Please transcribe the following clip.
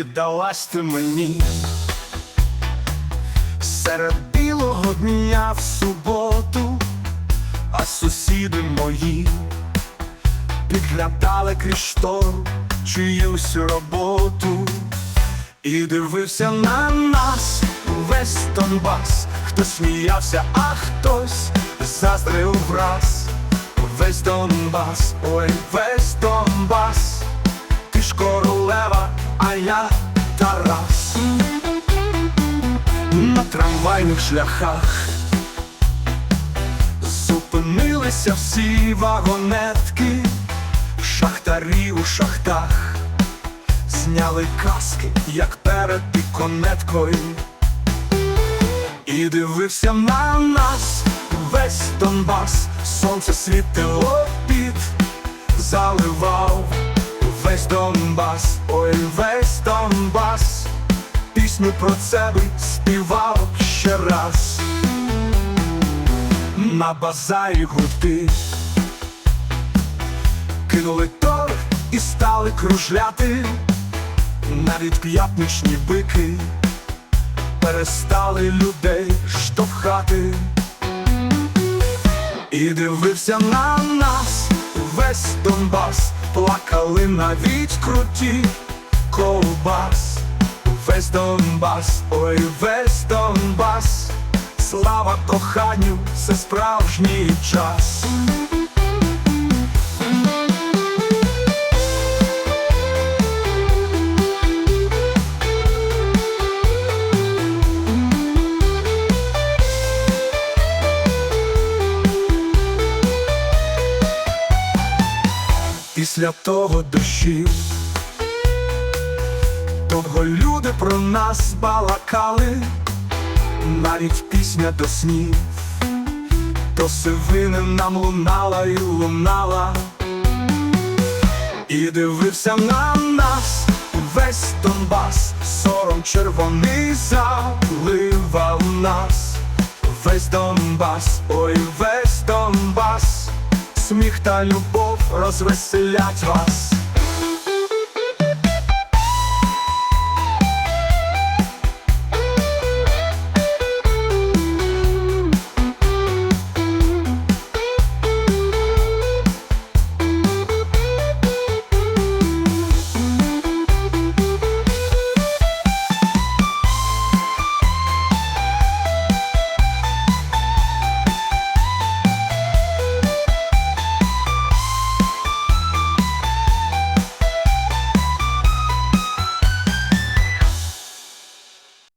Віддалась ти мені серед білого дня в суботу, а сусіди мої підглядали крізь штору чиюсь роботу і дивився на нас весь Донбас. Хтось сміявся, а хтось заздрив враз. Весь Донбас, ой, весь Донбас, трамвайних шляхах. Зупинилися всі вагонетки, шахтарі у шахтах, зняли каски, як перед піконеткою, і дивився на нас весь Донбас, сонце світило під, заливав весь Донбас, ой, весь Донбас, пісню про себе співав ще раз. На базарі гурти кинули торг і стали кружляти, навіть п'ятничні бики перестали людей штовхати. І дивився на нас весь Донбас, плакали навіть круті ковбас, весь Донбас, ой, весь Донбас, слава коханню, це справжній час. Після того дощів Довго люди про нас балакали, навіть пісня до снів, до сивини нам лунала і лунала, і дивився на нас весь Донбас, сором червоний заливав нас, весь Донбас, ой, весь Донбас, сміх та любов розвеселять вас.